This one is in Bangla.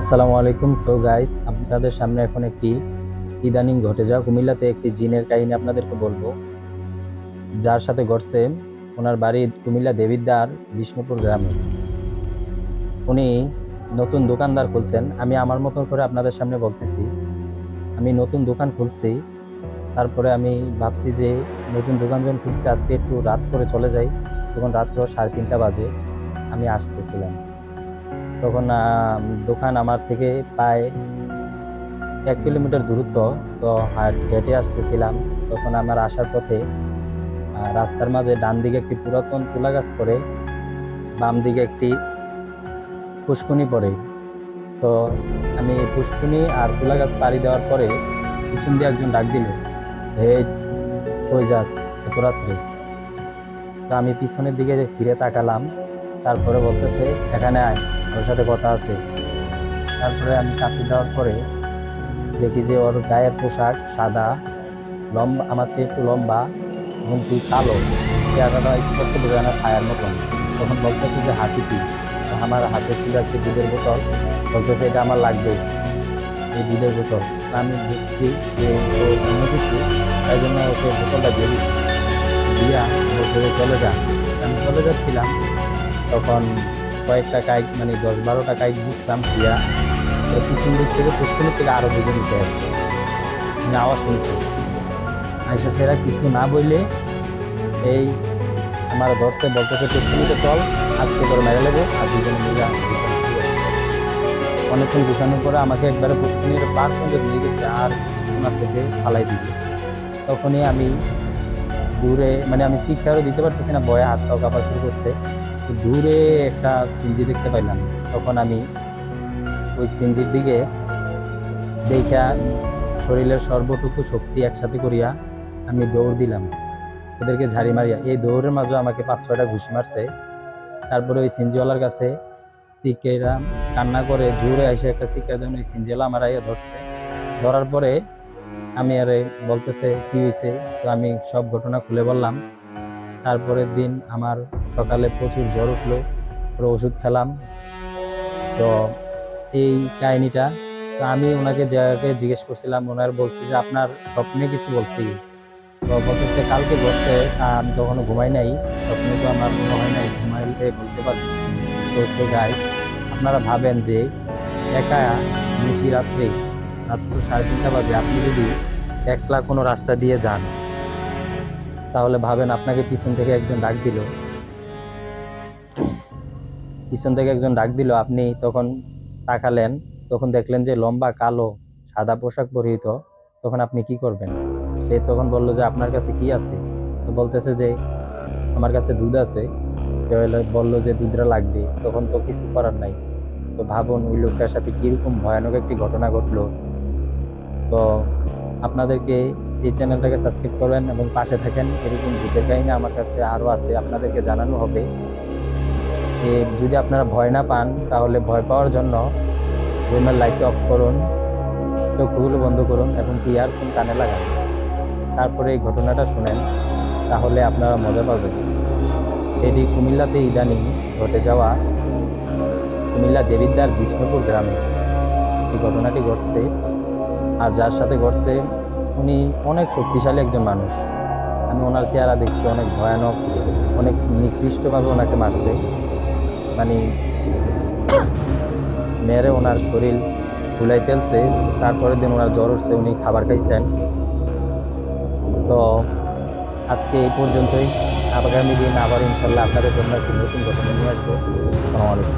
আসসালামু আলাইকুম। সো গাইস আপনাদের সামনে এখন একটি ইদানিং ঘটে যাওয়া কুমিল্লাতে একটি জিনের কাহিনী আপনাদেরকে বলব। যার সাথে ঘটছে ওনার বাড়ি কুমিল্লা দেবিদ্দার বিষ্ণুপুর গ্রামে। উনি নতুন দোকানদার খুলছেন। আমি আমার মতো করে আপনাদের সামনে বলতেছি, আমি নতুন দোকান খুলছি। তারপরে আমি ভাবছি যে নতুন দোকান যখন খুলছি, আজকে একটু রাত করে চলে যাই। তখন রাত্র সাড়ে তিনটা বাজে, আমি আসতেছিলাম। তখন দোকান আমার থেকে প্রায় এক কিলোমিটার দূরত্ব, তো হাট হেঁটে আসতেছিলাম। তখন আমার আসার পথে রাস্তার মাঝে ডান দিকে একটি পুরাতন তুলা গাছ পড়ে বাম দিকে একটি পুষ্কুনি পড়ে। তো আমি পুষ্কুনি আর তুলা গাছ পাড়ি দেওয়ার পরে পিছন দিয়ে একজন ডাক দিল, হে, কই যাস এত রাত্রে? তো আমি পিছনের দিকে ফিরে তাকালাম, তারপরে বলতেছে, এখানে আয়। ওর সাথে কথা আছে। তারপরে আমি কাছে যাওয়ার পরে দেখি যে ওর গায়ের পোশাক সাদা, লম্বা, আমার চেয়ে একটু লম্বা এবং কি কালো। চেহারাটা স্পষ্ট বোঝা না ছায়ার মতন। তখন বলতেছে যে, হাতি কি? আমার হাতে ছিল একটি দুধের বোতল। বলতেছে, এটা আমার লাগবে এই দুধের বোতল। আমি বুঝছি যে অন্য কিছু, তাই জন্য ওকে বোতলটা দিয়ে দিয়া বলছে চলে যা আমি চলে যাচ্ছিলাম। তখন কয়েকটা কাইক মানে দশ কাইক দিচ্ছিলাম দিয়া তো পিছন দিক থেকে পুষ্করির থেকে আরও দুজন উঠে আসছে আমি আওয়াজ শুনছি আইসা সেরা কিছু না বললে, এই আমার ধরতে বলতেছে পুষ্করিতে চল, আজকে তোর মেরে নেব আর দুজন মিলে অনেকক্ষণ গুছানোর পরে আমাকে একবারে পুষ্করির পার সঙ্গে নিয়ে গেছে, আর কিছুক্ষণ যে ফালাই দিবে তখনই আমি দূরে মানে আমি শিক্ষারও দিতে পারতেছি না, বয়ে হাত পাও কাঁপা শুরু করছে। দূরে একটা সিনজি দেখতে পাইলাম। তখন আমি ওই সিনজির দিকে দেখা শরীরের সর্বটুকু শক্তি একসাথে করিয়া আমি দৌড় দিলাম। ওদেরকে ঝাড়ি মারিয়া, এই দৌড়ের মাঝে আমাকে পাঁচ ছয়টা ঘুষি মারছে। তারপরে ওই সিনজিওয়ালার কাছে চিকেরা কান্না করে জোরে এসে একটা চিকা দেন ওই সিনজিওয়ালা আমার আইয়া ধরছে। ধরার পরে আমি আরে বলতেছে, কি হয়েছে তো আমি সব ঘটনা খুলে বললাম। তারপরের দিন আমার সকালে প্রচুর জ্বর উঠল, পরে ওষুধ খেলাম। তো এই কাহিনিটা, তো আমি ওনাকে যাকে জিজ্ঞেস করছিলাম, ওনার বলছি যে, আপনার স্বপ্নে কিছু বলছি। তো বলতেছে কালকে বসে আমি তখনও ঘুমাই নাই, স্বপ্নে তো আমার মনে হয় নাই, ঘুমাইলে বলতে পারছি তো সে গাইস আপনারা ভাবেন যে, একা নিশি রাত্রে, রাত্র সাড়ে তিনটা বাজে, আপনি যদি একলা কোনো রাস্তা দিয়ে যান, তাহলে ভাবেন আপনাকে পিছন থেকে একজন ডাক দিল। পিছন থেকে একজন ডাক দিল, আপনি তখন তাকালেন, তখন দেখলেন যে লম্বা, কালো, সাদা পোশাক পরিহিত, তখন আপনি কি করবেন? সে তখন বলল যে, আপনার কাছে কি আছে? তো বলতেছে যে, আমার কাছে দুধ আছে। বলল যে, দুধটা লাগবে, তখন তো কিছু করার নাই। তো ভাবুন, ওই লোকটার সাথে কীরকম ভয়ানক একটি ঘটনা ঘটলো। তো আপনাদেরকে এই চ্যানেলটাকে সাবস্ক্রাইব করবেন এবং পাশে থাকেন, এরকম ভূতের কাহিনী আমার কাছে আরও আছে, আপনাদেরকে জানানো হবে। যদি আপনারা ভয় না পান, তাহলে ভয় পাওয়ার জন্য রুমের লাইট অফ করুন চোখগুলো বন্ধ করুন এবং ইয়ারফোন কানে লাগান। তারপরে এই ঘটনাটা শুনেন, তাহলে আপনারা মজা পাবেন। এটি কুমিল্লাতে ইদানিং ঘটে যাওয়া কুমিল্লা দেবিদ্দার বিষ্ণুপুর গ্রামে এই ঘটনাটি ঘটছে। আর যার সাথে ঘটছে, উনি অনেক শক্তিশালী একজন মানুষ। আমি ওনার চেহারা দেখছি, অনেক ভয়ানক, অনেক নিকৃষ্টভাবে ওনাকে মারছে। মানে মেরে ওনার শরীর ফুলাই ফেলছে, তারপরের দিন ওনার জ্বর উঠছে, উনি খাবার খাইছেন। তো আজকে এই পর্যন্তই। আগামী দিন আবার ইনশাল্লাহ আপনাদের জন্য একটি নতুন ঘটনা নিয়ে আসব। আসসালামু আলাইকুম।